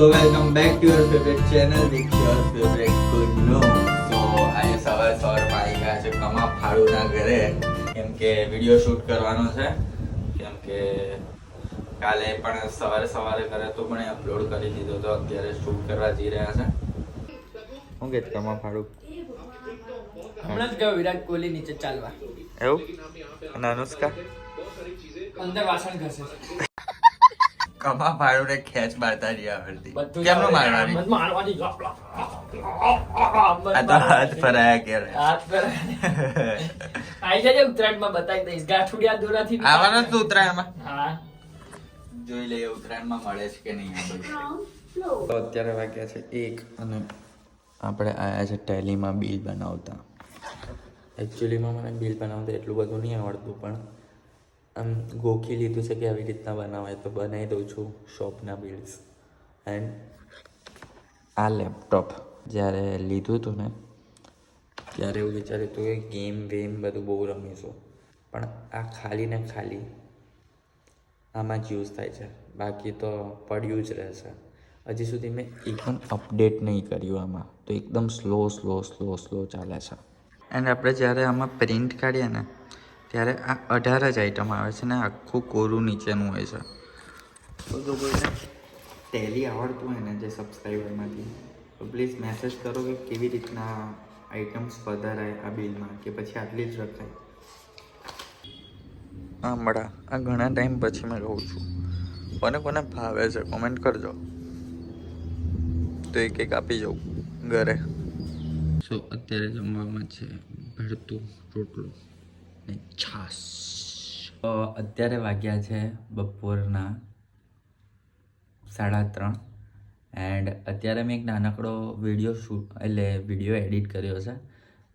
So welcome back to your favorite channel with your favorite Kunu. So આજે સવાર સવારમાં આવી ગયા છે કમા ફાળુના ઘરે. કેમ કે વીડિયો શૂટ કરવાનો છે. કેમ કે કાલે પણ સવારે સવારે કરે તો પણ અપલોડ કરી દીધો તો અત્યારે શૂટ કરવા જઈ રહ્યા છે. શું કે કમા ફાળુ? હમણાં જ ગયો વિરાટ કોહલી નીચે ચાલવા. એવું? અને અનુષ્કા? અંદર વાસણ ઘસે કમા ને ખેંચ મારતા નહીં આવડતી બધું જ મારવાની? મારવાની આ તો હાથ ફરાયા કે હાથ પર આઈ જજે ઉત્તરાયણમાં બતાવી દઈશ. ગાંઠુડિયા દોરાથી આવવાનો તું ઉત્તરાયણમાં? હા. જોઈ લઈએ ઉત્તરાયણમાં મળે છે કે નહીં તો અત્યારે વાગ્યા છે એક અને આપણે આયા છે ટેલીમાં બિલ બનાવતા. એકચ્યુઅલીમાં મને બિલ બનાવતા એટલું બધું નહીં આવડતું પણ આમ ગોખી લીધું છે કે આવી રીતના બનાવાય તો બનાવી દઉં છું શોપના બિલ્સ એન્ડ આ લેપટોપ જ્યારે લીધું હતું ને ત્યારે એવું વિચાર્યું હતું કે ગેમ વેમ બધું બહુ રમીશું પણ આ ખાલી ને ખાલી આમાં જ યુઝ થાય છે. બાકી તો પડ્યું જ રહેશે. હજી સુધી મેં એકદમ અપડેટ નહીં કર્યું આમાં. તો એકદમ સ્લો સ્લો સ્લો સ્લો ચાલે છે. એન્ડ આપણે જ્યારે આમાં પ્રિન્ટ કાઢીએ ને ત્યારે આ અઢાર જ આઈટમ આવે છે ને આખું કોરું નીચેનું હોય છે. તો જો કોઈને ટેલી આવડતું હોય ને જે સબસ્ક્રાઈબરમાંથી તો પ્લીઝ મેસેજ કરો કે કેવી રીતના આઇટમ્સ વધારાય આ બિલમાં કે પછી આટલી જ રખાય. હા મળા. આ ઘણા ટાઈમ પછી મેં કહું છું. કોને કોને ભાવે છે કોમેન્ટ કરજો. તો એક એક આપી જાઉં ઘરે. સો અત્યારે જમવામાં છે? ભરતું રોટલો. ને છાશ. અત્યારે વાગ્યા છે બપોરના સાડા ત્રણ. એન્ડ અત્યારે મેં એક નાનકડો વીડિયો શૂટ, એટલે વીડિયો એડિટ કર્યો છે,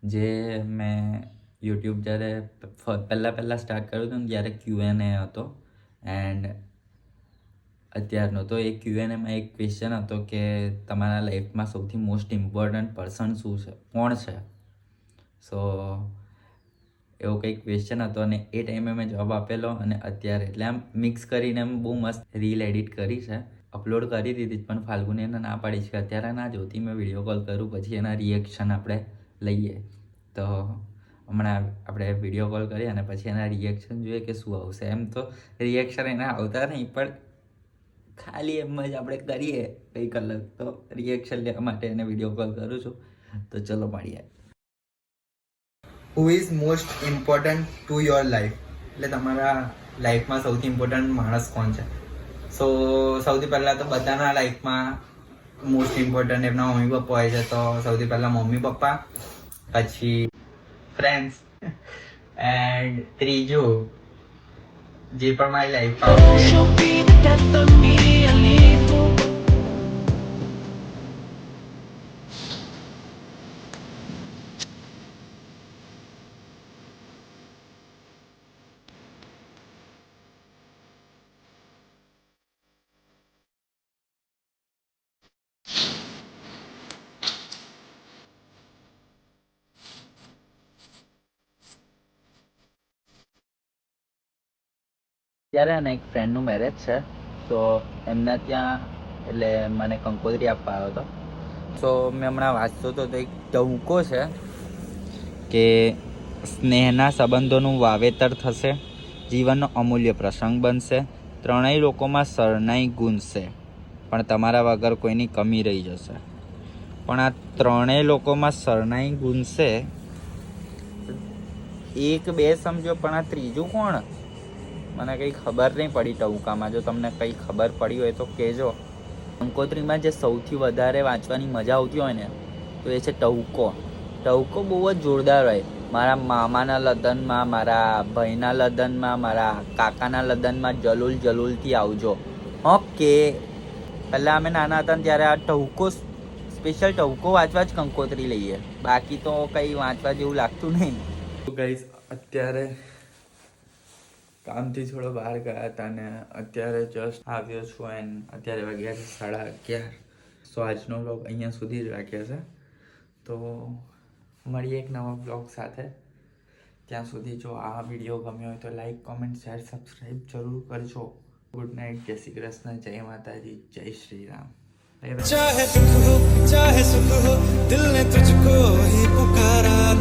જે મેં યુટ્યુબ જ્યારે પહેલાં પહેલાં સ્ટાર્ટ કર્યું હતું ને ત્યારે ક્યુએન એ હતો. એન્ડ અત્યારનો તો એ ક્યુએનએમાં એક ક્વેશ્ચન હતો કે તમારા લાઈફમાં સૌથી મોસ્ટ ઇમ્પોર્ટન્ટ પર્સન શું છે? કોણ છે? સો એવો કંઈક ક્વેશ્ચન હતો અને એ ટાઈમે મેં જવાબ આપેલો અને અત્યારે એટલે આમ મિક્સ કરીને એમ બહુ મસ્ત રીલ એડિટ કરી છે. અપલોડ કરી દીધી પણ ફાલ્ગુને એને ના પાડી છે. અત્યારે ના જોતી મેં વીડિયો કોલ કરું, પછી એના રિએક્શન આપણે લઈએ. તો હમણાં આપણે વીડિયો કોલ કરીએ અને પછી એના રિએક્શન જોઈએ કે શું આવશે. એમ તો રિએક્શન એના આવતા નહીં, પણ ખાલી એમ જ આપણે કરીએ કંઈક અલગ. તો રિએક્શન લેવા માટે એને વીડિયો કોલ કરું છું. તો ચલો મળીએ. Who is most important to your life એટલે તમારા લાઈફમાં સૌથી ઇમ્પોર્ટન્ટ માણસ કોણ છે? સો સૌથી પહેલાં તો બધાના લાઈફમાં મોસ્ટ ઇમ્પોર્ટન્ટ એમના મમ્મી પપ્પા હોય છે, તો સૌથી પહેલાં મમ્મી પપ્પા પછી ફ્રેન્ડ્સ એન્ડ ત્રીજું, જે પણ મારી લાઈફમાં ત્યારે અને એક ફ્રેન્ડનું મેરેજ છે, તો એમના ત્યાં એટલે મને કંકોત્રી આપવા આવ્યો હતો. તો મેં હમણાં વાંચતો હતો, તો એક ટહુકો છે કે સ્નેહના સંબંધોનું વાવેતર થશે, જીવનનો અમૂલ્ય પ્રસંગ બનશે, ત્રણેય લોકોમાં શરણાઈ ગુંજશે, પણ તમારા વગર કોઈની કમી રહી જશે. પણ આ ત્રણેય લોકોમાં શરણાઈ ગુંજશે, એક બે સમજો, પણ આ ત્રીજું કોણ? મને કંઈ ખબર નહીં પડી ટહુકામાં. જો તમને કંઈ ખબર પડી હોય તો કહેજો. કંકોત્રીમાં જે સૌથી વધારે વાંચવાની મજા આવતી હોય ને, તો એ છે ટહુકો. ટહુકો બહુ જ જોરદાર હોય. મારા મામાના લગ્નમાં, મારા ભાઈના લગ્નમાં, મારા કાકાના લગ્નમાં જલુલ જલુલથી આવજો. ઓકે. પહેલાં અમે નાના હતા ત્યારે આ ટહુકો સ્પેશિયલ ટહુકો વાંચવા જ કંકોત્રી લઈએ. બાકી તો કંઈ વાંચવા જેવું લાગતું નહીં. ગાઈઝ અત્યારે કામથી થોડો બહાર ગયા હતા અને અત્યારે જસ્ટ આવ્યો છું એન્ડ અત્યારે વાગ્યા છે સાડા અગિયાર. સો આજનો બ્લોગ અહીંયા સુધી જ રાખ્યો છે. તો મળીએ એક નવા બ્લોગ સાથે. ત્યાં સુધી જો આ વીડિયો ગમ્યો હોય તો લાઈક કોમેન્ટ શેર સબસ્ક્રાઈબ જરૂર કરજો. ગુડ નાઇટ જય શ્રી કૃષ્ણ, જય માતાજી, જય શ્રી રામ. ચાહે સુખ હો ચાહે સુખ હો દિલ ને તુજકો હી પુકારા